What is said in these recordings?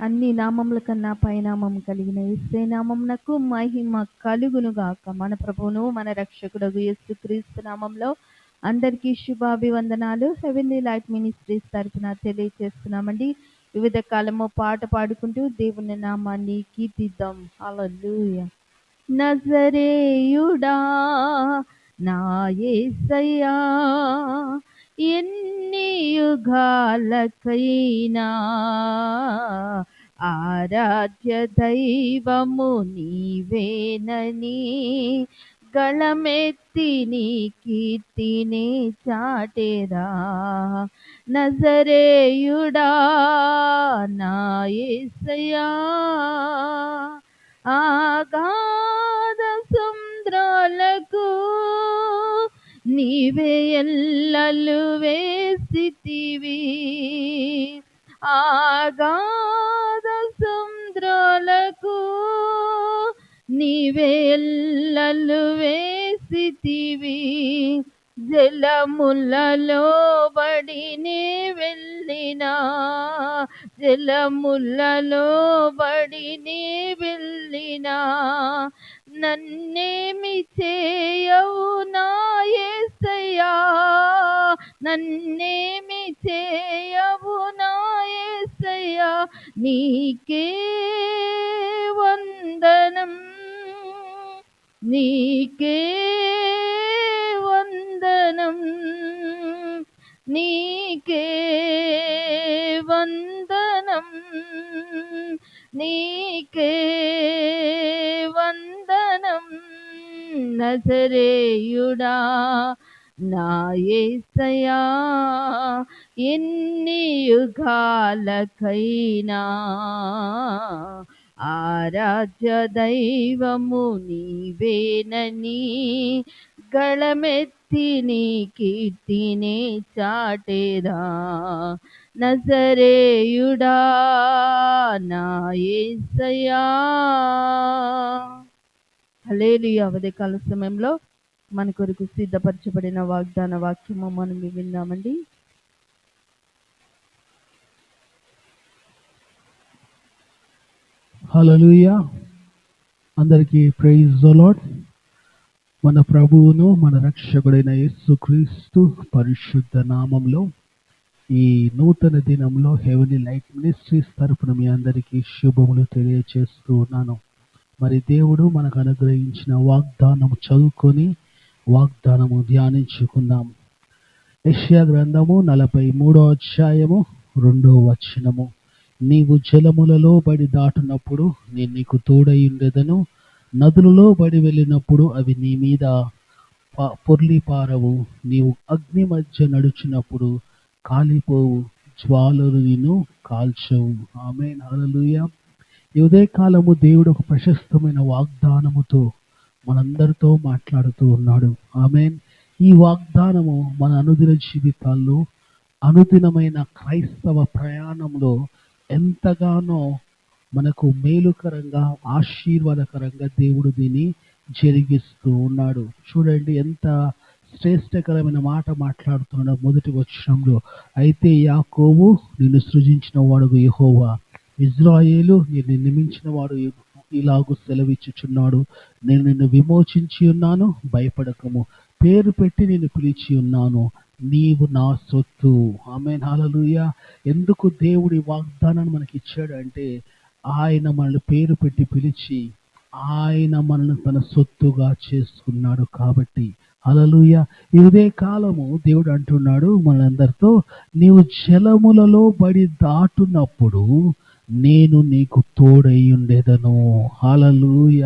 అన్ని నామముల కన్నా పైనామం కలిగిన యేసే నామమునకు మహిమ కలుగును గాక. మన ప్రభువును మన రక్షకుడగు యేసుక్రీస్తు నామంలో అందరికీ శుభాభివందనాలు. హెవెన్లీ లైట్ మినిస్ట్రీస్ తరఫున తెలియజేస్తున్నామండి వివిధ కాలము పాట పాడుకుంటూ దేవుని నామాన్ని కీర్తిద్దాం. అలూయ నజరేయుడా నా యేసయ్యా ఎన్ని యుగాలకైనా ఆరాధ్య దైవము నీవేనని గళమెత్తి నీ కీర్తిని చాటేరా. నజరేయుడా నాయసయా ఆగాధ సుంద్రాలకు నీవే ఎల్లలు వేసితివి. ఆగాధ సముద్రాలకు నీవే ఎల్లలు వేసితివి. జలములలో బడినే వెళ్ళినా జలములలో బడినే వెళ్ళినా నన్నేమి చేయవు నా యేసయ్యా నన్నేమి చేయవు నా యేసయ్యా నీకే వందనం. నీకే వందనం. నీకే వందనం. నీకే వందనం నజరేయుడా నాయసయా ఎన్ని యుగాలకైనా ఆరాధ్య దైవము నీవేనని గళమెత్తి నీ కీర్తినే చాటేరా. నజరేయుడా నా యేసయ్యా హల్లెలూయా. ఉదయకాల సమయంలో మన కొరకు సిద్ధపరచబడిన వాగ్దాన వాక్యము మనం విందామండి హలలుయ అందరికీ ప్రైజ్ లాడ్ మన ప్రభువును మన రక్షకుడైన యేసుక్రీస్తు పరిశుద్ధ నామంలో ఈ నూతన దినంలో హెవెనీ లైట్ మినిస్ట్రీస్ తరపున మీ అందరికీ శుభములు తెలియచేస్తూ ఉన్నాను. మరి దేవుడు మనకు అనుగ్రహించిన వాగ్దానము చదువుకొని వాగ్దానము ధ్యానించుకుందాం. యెషయా గ్రంథము నలభై మూడో అధ్యాయము రెండో వచనము. నీవు జలములలో బడి దాటునప్పుడు నేను నీకు తోడై ఉండేదను. నదులలో బడి వెళ్ళినప్పుడు అవి నీ మీద పా- పొర్లి పారవు. నీవు అగ్ని మధ్య నడుచున్నప్పుడు కాలిపోవు జ్వాలలు నిన్ను కాల్చవు. ఆమె నాలలుయ ఈ ఉదయకాలము దేవుడు ఒక ప్రశస్తమైన వాగ్దానముతో మనందరితో మాట్లాడుతూ ఉన్నాడు. ఆమె ఈ వాగ్దానము మన అనుదిన జీవితాల్లో అనుదినమైన క్రైస్తవ ప్రయాణంలో ఎంతగానో మనకు మేలుకరంగా ఆశీర్వాదకరంగా దేవుడు దీన్ని జరిగిస్తూ ఉన్నాడు. చూడండి ఎంత శ్రేష్టకరమైన మాట మాట్లాడుతున్నాడు మొదటి వచనంలో అయితే యాకోబు నిన్ను సృజించిన వాడు యహోవా. ఇజ్రాయేలు నిన్ను నిర్మించిన వాడు ఇలాగు సెలవిచ్చుచున్నాడు. నేను నిన్ను విమోచించి ఉన్నాను భయపడకము. పేరు పెట్టి నేను పిలిచి ఉన్నాను. నీవు నా సొత్తు. ఆమె హల్లెలూయా. ఎందుకు దేవుడి వాగ్దానాన్ని మనకి ఇచ్చాడు అంటే ఆయన మనల్ని పేరు పెట్టి పిలిచి ఆయన మనల్ని తన సొత్తుగా చేసుకున్నాడు కాబట్టి అలలుయ ఇదే కాలము దేవుడు అంటున్నాడు మనందరితో నీవు జలములలో బడి దాటునప్పుడు నేను నీకు తోడై ఉండేదను. అలలుయ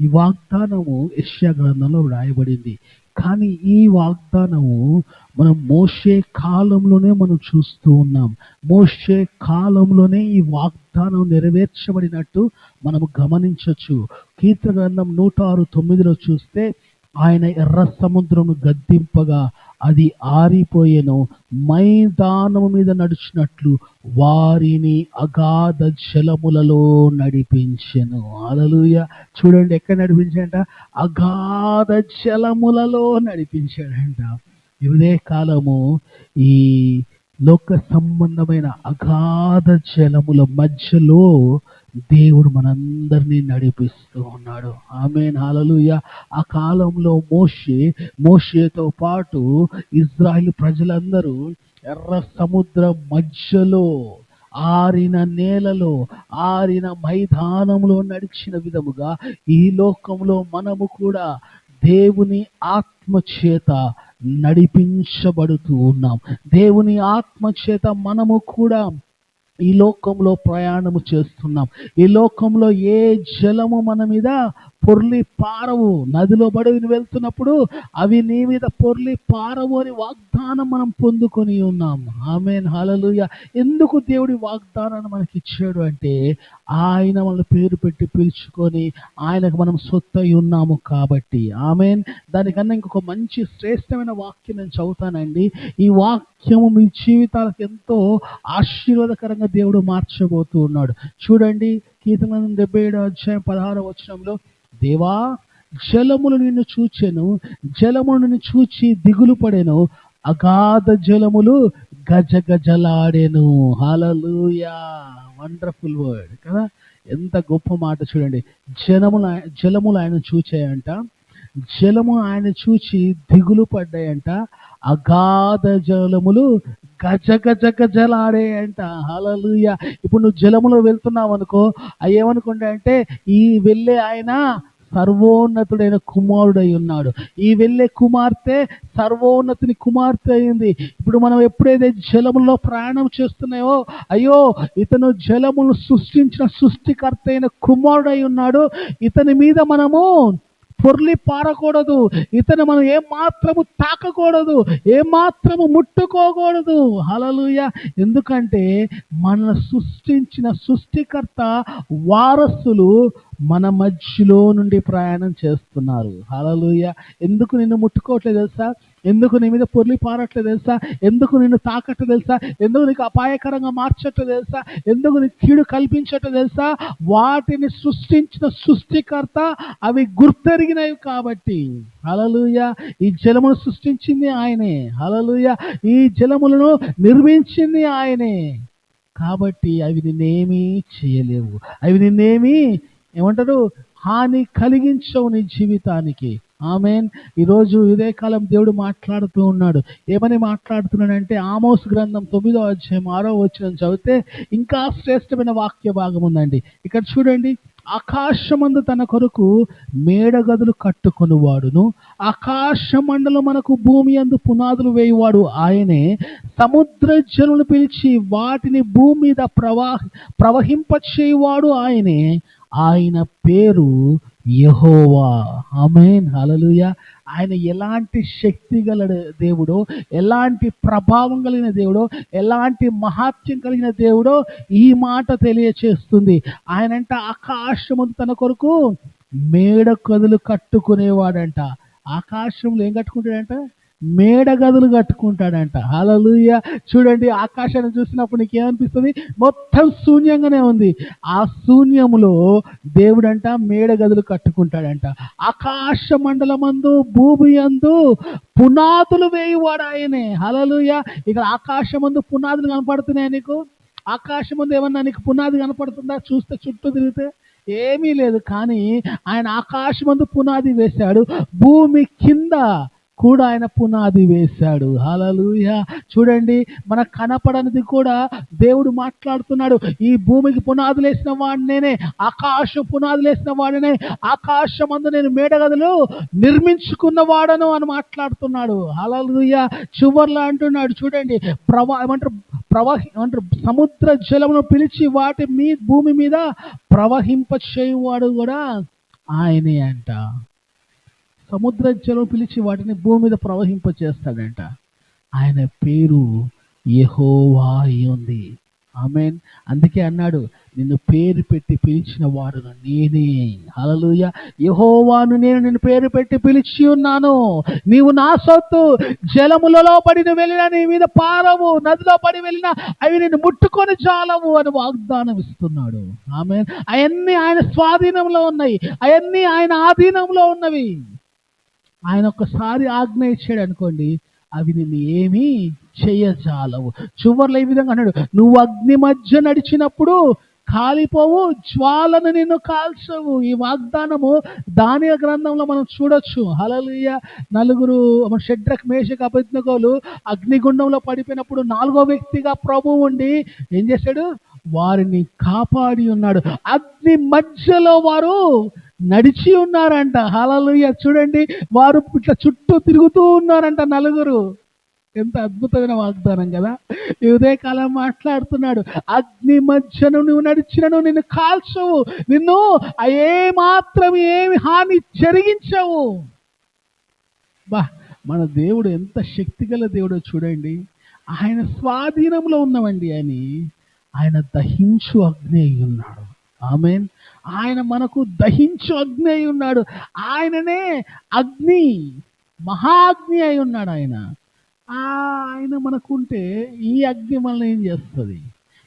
ఈ వాగ్దానము యెషయా గ్రంథంలో వ్రాయబడింది. కానీ ఈ వాగ్దానము మనం మోషే కాలంలోనే మనం చూస్తూ ఉన్నాం. మోషే కాలంలోనే ఈ వాగ్దానం నెరవేర్చబడినట్టు మనము గమనించవచ్చు కీర్త గ్రంథం నూట ఆరు తొమ్మిదిలో చూస్తే ఆయన ఎర్ర సముద్రమును గద్దింపగా అది ఆరిపోయేను. మైదానము మీద నడిచినట్లు వారిని అగాధ జలములలో నడిపించెను. అలలుయ చూడండి ఎక్కడ నడిపించాడంట? అగాధ జలములలో నడిపించాడంట. ఇదే కాలము ఈ లోక సంబంధమైన అగాధ జలముల మధ్యలో దేవుడు మనందరినీ నడిపిస్తూ ఉన్నాడు. ఆమె నాలలుయ ఆ కాలంలో మోషే మోషేతో పాటు ఇజ్రాయిల్ ప్రజలందరూ ఎర్ర సముద్రం మధ్యలో ఆరిన నేలలో ఆరిన మైదానంలో నడిచిన విధముగా ఈ లోకంలో మనము కూడా దేవుని ఆత్మచేత నడిపించబడుతూ ఉన్నాం. దేవుని ఆత్మచేత మనము కూడా ఈ లోకంలో ప్రయాణము చేస్తున్నాం. ఈ లోకంలో ఏ జలము మన మీద పొర్లి పారవు నదిలో బడిని వెళ్తున్నప్పుడు అవి నీ మీద పొర్లి పారవు అని వాగ్దానం మనం పొందుకొని ఉన్నాం. ఆమెన్ హలలుయ ఎందుకు దేవుడి వాగ్దానాన్ని మనకి ఇచ్చాడు అంటే ఆయన మన పేరు పెట్టి పిలుచుకొని ఆయనకు మనం సొత్తయి ఉన్నాము కాబట్టి. ఆమెన్. దానికన్నా ఇంకొక మంచి శ్రేష్టమైన వాక్యం నేను చదువుతానండి. ఈ వాక్యము మీ జీవితాలకు ఎంతో ఆశీర్వాదకరంగా దేవుడు మార్చబోతూ ఉన్నాడు. చూడండి కీర్తన డెబ్బై ఏడో అధ్యాయం పదహారో వచనంలో దేవా జలములు నిన్ను చూచెను జలములు నిన్ను చూచి దిగులు పడెను అగాధ జలములు గజ గజలాడెను హలలుయా వండర్ఫుల్ వర్డ్ కదా? ఎంత గొప్ప మాట చూడండి. జలములు జలములు ఆయన చూచాయంట జలము ఆయన చూచి దిగులు పడ్డాయంట అగాధ జలములు గజ గజ గజలాడేయంట హలలుయ ఇప్పుడు నువ్వు జలములో వెళ్తున్నావు అనుకో ఏమనుకుంటా అంటే ఈ వెళ్ళే ఆయన సర్వోన్నతుడైన కుమారుడై ఉన్నాడు. ఈ వెళ్ళే కుమార్తె సర్వోన్నతిని కుమార్తె అయింది. ఇప్పుడు మనం ఎప్పుడైతే జలములో ప్రయాణం చేస్తున్నాయో అయ్యో ఇతను జలమును సృష్టించిన సృష్టికర్త అయిన కుమారుడై ఉన్నాడు. ఇతని మీద మనము పొర్లి పారకూడదు. ఇతను మనం ఏ మాత్రము తాకకూడదు ఏ మాత్రము ముట్టుకోకూడదు. హలలుయ ఎందుకంటే మన సృష్టించిన సృష్టికర్త వారసులు మన మధ్యలో నుండి ప్రయాణం చేస్తున్నారు. హలలుయ ఎందుకు నిన్ను ముట్టుకోవట్లేదు తెలుసా? ఎందుకు నీ మీద పొర్లి పారట్లేదు తెలుసా? ఎందుకు నిన్ను తాకట్టు తెలుసా? ఎందుకు నీకు అపాయకరంగా మార్చట్టు తెలుసా? ఎందుకు నీకు కీడు కల్పించట్టు తెలుసా? వాటిని సృష్టించిన సృష్టికర్త అవి గుర్తెరిగినవి కాబట్టి. హలలుయ ఈ జలమును సృష్టించింది ఆయనే. హలలుయ ఈ జలములను నిర్మించింది ఆయనే. కాబట్టి అవి నిన్నేమీ చేయలేవు. అవి నిన్నేమీ ఏమంటారు? హాని కలిగించవు నీ జీవితానికి. ఆమెన్. ఈరోజు ఇదే కాలం దేవుడు మాట్లాడుతూ ఉన్నాడు. ఏమని మాట్లాడుతున్నాడంటే ఆమోస్ గ్రంథం తొమ్మిదో అధ్యాయం ఆరో వచ్చిన చదివితే ఇంకా శ్రేష్టమైన వాక్య భాగం ఉందండి. ఇక్కడ చూడండి. ఆకాశమందు తన కొరకు మేడగదులు కట్టుకొనివాడును. ఆకాశ మండలం మనకు భూమి అందు పునాదులు వేయువాడు ఆయనే. సముద్ర జనులు పిలిచి వాటిని భూమి మీద ప్రవాహ ప్రవహింపచేయువాడు ఆయనే. ఆయన పేరు యహోవా. ఆమెన్. హలలుయ ఆయన ఎలాంటి శక్తి గల దేవుడో ఎలాంటి ప్రభావం కలిగిన దేవుడో ఎలాంటి మహాత్యం కలిగిన దేవుడో ఈ మాట తెలియచేస్తుంది. ఆయనంట ఆకాశము తన కొరకు మేడ కదులు కట్టుకునేవాడంట. ఆకాశంలో ఏం కట్టుకుంటాడంట? మేడగదులు కట్టుకుంటాడంట. హలలుయ చూడండి ఆకాశాన్ని చూసినప్పుడు నీకేమనిపిస్తుంది మొత్తం శూన్యంగానే ఉంది. ఆ శూన్యములో దేవుడంట మేడగదులు కట్టుకుంటాడంట. ఆకాశ మండలమందు భూమి అందు పునాదులు వేయువాడు ఆయనే. హలలుయ ఇక్కడ ఆకాశమందు పునాదులు కనపడుతున్నాయి నీకు? ఆకాశం ముందు ఏమన్నా నీకు పునాది కనపడుతుందా? చూస్తే చుట్టూ తిరిగితే ఏమీ లేదు. కానీ ఆయన ఆకాశమందు పునాది వేశాడు. భూమి కింద కూడా ఆయన పునాది వేశాడు. హలలుయ చూడండి మన కనపడనిది కూడా దేవుడు మాట్లాడుతున్నాడు. ఈ భూమికి పునాదులు వేసిన వాడినేనే ఆకాశం పునాదులు వేసిన వాడినే అందు నేను మేడగదులు నిర్మించుకున్న వాడను అని మాట్లాడుతున్నాడు. హలలుయ చివర్లా అంటున్నాడు చూడండి ప్రవా ఏమంటారు ప్రవహి అంటారు సముద్ర జలమును పిలిచి వాటి మీ భూమి మీద ప్రవహింప చేయువాడు కూడా ఆయనే అంట. సముద్ర జలం పిలిచి వాటిని భూమి మీద ప్రవహింప చేస్తాడంట ఆయన పేరు యహోవా ఉంది. ఆమెన్. అందుకే అన్నాడు నిన్ను పేరు పెట్టి పిలిచిన వాడును నేనే. అలలుయ యహోవాను నేను నిన్ను పేరు పెట్టి పిలిచి ఉన్నాను. నీవు నా సొత్తు. జలములలో పడిన వెళ్ళిన నీ మీద పారవు. నదిలో పడి వెళ్ళిన అవి నిన్ను ముట్టుకొని చాలవు అని వాగ్దానం ఇస్తున్నాడు. ఆమె అవన్నీ ఆయన స్వాధీనంలో ఉన్నాయి. అవన్నీ ఆయన ఆధీనంలో ఉన్నవి. ఆయన ఒక్కసారి ఆజ్ఞ ఇచ్చాడు అనుకోండి అవి నిన్ను ఏమీ చేయజాలవు. చివర్లో ఈ విధంగా అన్నాడు నువ్వు అగ్ని మధ్య నడిచినప్పుడు కాలిపోవు జ్వాలను నిన్ను కాల్చవు. ఈ వాగ్దానము దాని గ్రంథంలో మనం చూడొచ్చు. హలలియ నలుగురు షడ్రక్ మేషక అభిజ్ఞగోలు అగ్నిగుండంలో పడిపోయినప్పుడు నాలుగో వ్యక్తిగా ప్రభు ఉండి ఏం చేశాడు? వారిని కాపాడి ఉన్నాడు. అగ్ని మధ్యలో వారు నడిచి ఉన్నారంట. హాలలుయ్య చూడండి వారు ఇట్లా చుట్టూ తిరుగుతూ ఉన్నారంట నలుగురు. ఎంత అద్భుతమైన వాగ్దానం కదా. ఈ ఉదయకాలం మాట్లాడుతున్నాడు. అగ్ని మధ్యను నువ్వు నడిచినను నిన్ను కాల్చవు. నిన్ను ఆ ఏ మాత్రం ఏమి హాని జరిగించవు. బా మన దేవుడు ఎంత శక్తిగల దేవుడో చూడండి. ఆయన స్వాధీనంలో ఉన్నవండి అని ఆయన దహించు అగ్ని అయి ఉన్నాడు. ఆమెన్. ఆయన మనకు దహించు అగ్ని అయి ఉన్నాడు. ఆయననే అగ్ని మహాగ్ని అయి ఉన్నాడు ఆయన. ఆ ఆయన మనకుంటే ఈ అగ్ని మనల్ని ఏం చేస్తుంది?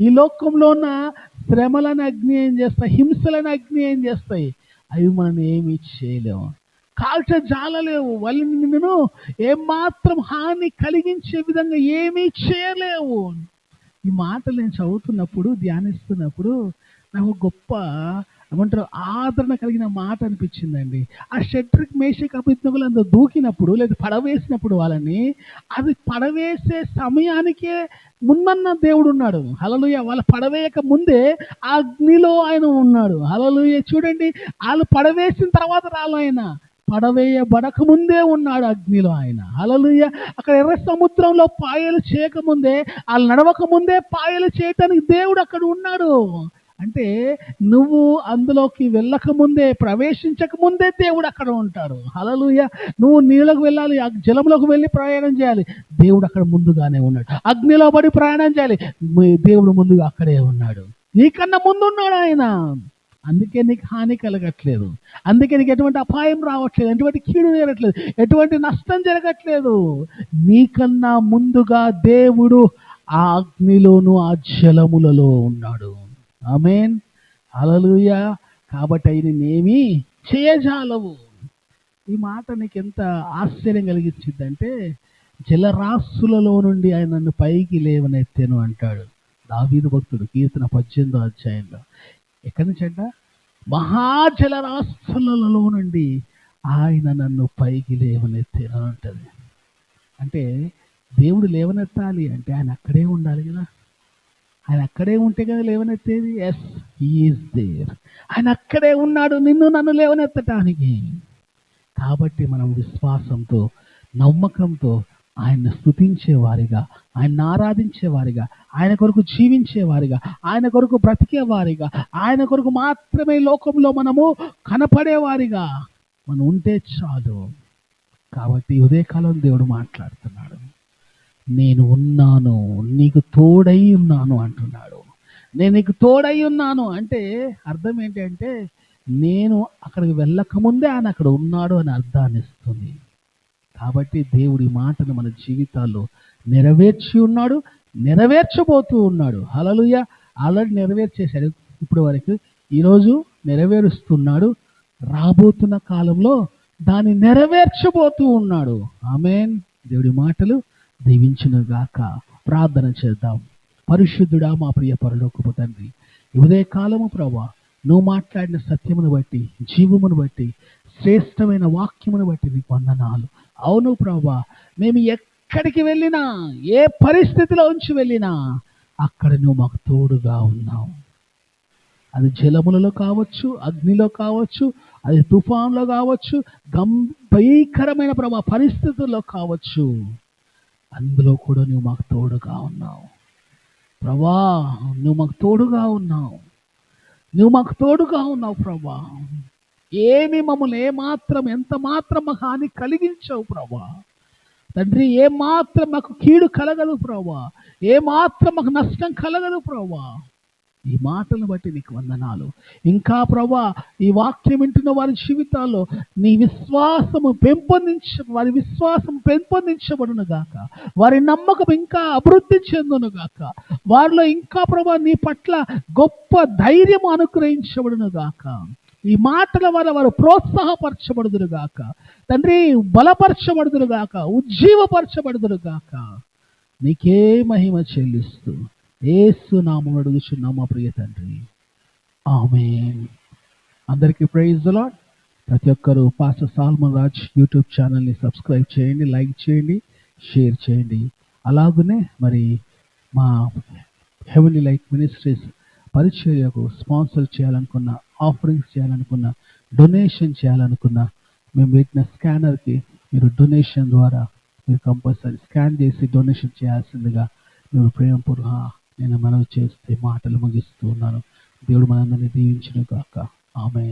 ఈ లోకంలో ఉన్న శ్రమలను అగ్ని ఏం చేస్తాయి? హింసలను అగ్ని ఏం చేస్తాయి? అవి మనం ఏమీ చేయలేము కాల్చ జాలలేవు వాళ్ళు నిన్ను ఏమాత్రం హాని కలిగించే విధంగా ఏమీ చేయలేవు. ఈ మాటలు నేను చదువుతున్నప్పుడు ధ్యానిస్తున్నప్పుడు నాకు గొప్ప ఏమంటారు ఆదరణ కలిగిన మాట అనిపించిందండి. ఆ షట్రిక్ మేషక్ అభిజ్ఞకులు అంత దూకినప్పుడు లేదా పడవేసినప్పుడు వాళ్ళని అది పడవేసే సమయానికే ముందన్న దేవుడు ఉన్నాడు. హలలుయ వాళ్ళ పడవేయక ముందే ఆ అగ్నిలో ఆయన ఉన్నాడు. హలలుయ చూడండి వాళ్ళు పడవేసిన తర్వాత రాలు ఆయన. పడవేయబడక ముందే ఉన్నాడు అగ్నిలో ఆయన. అలలుయ అక్కడ ఎర్ర సముద్రంలో పాయలు చేయకముందే వాళ్ళు నడవక ముందే పాయలు చేయటానికి దేవుడు అక్కడ ఉన్నాడు. అంటే నువ్వు అందులోకి వెళ్ళక ముందే ప్రవేశించక ముందే దేవుడు అక్కడ ఉంటాడు. హలలుయ నువ్వు నీళ్ళకు వెళ్ళాలి జలంలోకి వెళ్ళి ప్రయాణం చేయాలి. దేవుడు అక్కడ ముందుగానే ఉన్నాడు. అగ్నిలో పడి ప్రయాణం చేయాలి. దేవుడు ముందుగా అక్కడే ఉన్నాడు. నీకన్నా ముందు ఉన్నాడు ఆయన. అందుకే నీకు హాని కలగట్లేదు. అందుకే నీకు ఎటువంటి అపాయం రావట్లేదు. ఎటువంటి కీడు జరగట్లేదు. ఎటువంటి నష్టం జరగట్లేదు. నీకన్నా ముందుగా దేవుడు ఆ అగ్నిలోను ఆ జలములలో ఉన్నాడు. ఆమెన్. అలలుయ కాబట్టి అయిన నేనేమి చేయజాలవు. ఈ మాట నీకు ఎంత ఆశ్చర్యం కలిగించిందంటే జలరాశులలో నుండి ఆయన నన్ను పైకి లేవనెత్తాను అంటాడు దావీదు భక్తుడు కీర్తన పద్దెనిమిదో అధ్యాయంలో. ఎక్కడి నుంచి అంట? మహాజలరాశులలో నుండి ఆయన నన్ను పైకి లేవనెత్తాను అంటది. అంటే దేవుడు లేవనెత్తాలి అంటే ఆయన అక్కడే ఉండాలి కదా. ఆయన అక్కడే ఉంటే కదా లేవనెత్తేది? ఎస్ ఈజ్ దేర్ ఆయన అక్కడే ఉన్నాడు నిన్ను నన్ను లేవనెత్తటానికి. కాబట్టి మనం విశ్వాసంతో నమ్మకంతో ఆయన్ని స్థుతించేవారిగా ఆయన్ని ఆరాధించేవారిగా ఆయన కొరకు జీవించేవారిగా ఆయన కొరకు బ్రతికేవారిగా ఆయన కొరకు మాత్రమే లోకంలో మనము కనపడేవారిగా. మనం ఉంటే చాలు. కాబట్టి ఉదయకాలం దేవుడు మాట్లాడుతున్నాడు. నేను ఉన్నాను నీకు తోడై ఉన్నాను అంటున్నాడు. నేను నీకు తోడై ఉన్నాను అంటే అర్థం ఏంటంటే నేను అక్కడికి వెళ్ళకముందే ఆయన అక్కడ ఉన్నాడు అని అర్థాన్ని ఇస్తుంది. కాబట్టి దేవుడి మాటను మన జీవితాల్లో నెరవేర్చి ఉన్నాడు నెరవేర్చబోతూ ఉన్నాడు. హలలుయ ఆల్రెడీ నెరవేర్చేశాడు. ఇప్పుడు వరకు ఈరోజు నెరవేరుస్తున్నాడు. రాబోతున్న కాలంలో దాన్ని నెరవేర్చబోతూ ఉన్నాడు. ఆమెన్. దేవుడి మాటలు దీవించును గాక ప్రార్థన చేద్దాం. పరిశుద్ధుడా మా ప్రియ పరలోకపు తండ్రి ఉదయ కాలము ప్రభా నువ్వు మాట్లాడిన సత్యమును బట్టి జీవమును బట్టి శ్రేష్టమైన వాక్యమును బట్టి నీకు వందనాలు. అవును ప్రభా మేము ఎక్కడికి వెళ్ళినా ఏ పరిస్థితిలో ఉంచి వెళ్ళినా అక్కడ నువ్వు మాకు తోడుగా ఉన్నావు. అది జలములలో కావచ్చు అగ్నిలో కావచ్చు అది తుఫాన్లో కావచ్చు గం భయంకరమైన ప్రభా పరిస్థితుల్లో కావచ్చు. అందులో కూడా నువ్వు మాకు తోడుగా ఉన్నావు. ప్రభా నువ్వు మాకు తోడుగా ఉన్నావు. నువ్వు మాకు తోడుగా ఉన్నావు ప్రభా. ఏమి మమ్మల్ని ఏమాత్రం ఎంత మాత్రం మాకు హాని కలిగించవు ప్రభా. తండ్రి ఏమాత్రం మాకు కీడు కలగదు ప్రభా. ఏ మాత్రం మాకు నష్టం కలగదు ప్రభా. ఈ మాటను బట్టి నీకు వందనాలు. ఇంకా ప్రభా ఈ వాక్యం వింటున్న వారి జీవితాల్లో నీ విశ్వాసము పెంపొందించ వారి విశ్వాసం పెంపొందించబడును గాక. వారి నమ్మకం ఇంకా అభివృద్ధి చెందును గాక. వారిలో ఇంకా ప్రభా నీ పట్ల గొప్ప ధైర్యం అనుగ్రహించబడును గాక. ఈ మాటల వల్ల వారు ప్రోత్సాహపరచబడుదురు గాక. తండ్రి బలపరచబడుదురు గాక ఉజ్జీవపరచబడుదురు గాక. నీకే మహిమ చెల్లిస్తూ ఏసు నామం అడుగుచున్నాం మా ప్రియ తండ్రి. ఆమేన్. అందరికీ ప్రైజ్ లాడ్ ప్రతి ఒక్కరూ పాస్టర్ సాల్మన్ రాజ్ యూట్యూబ్ ఛానల్ని సబ్స్క్రైబ్ చేయండి లైక్ చేయండి షేర్ చేయండి. అలాగనే మరి మా హెవెన్లీ లైక్ మినిస్ట్రీస్ పరిచర్యకు స్పాన్సర్ చేయాలనుకున్న ఆఫరింగ్స్ చేయాలనుకున్న డొనేషన్ చేయాలనుకున్న మేము పెట్టిన స్కానర్కి మీరు డొనేషన్ ద్వారా మీరు కంపల్సరీ స్కాన్ చేసి డొనేషన్ చేయాల్సిందిగా మేము ప్రేమపూర్వ నేను మనవి చేస్తే మాటలు ముగిస్తూ ఉన్నాను. దేవుడు మనందరినీ దీవించిన కాక ఆమె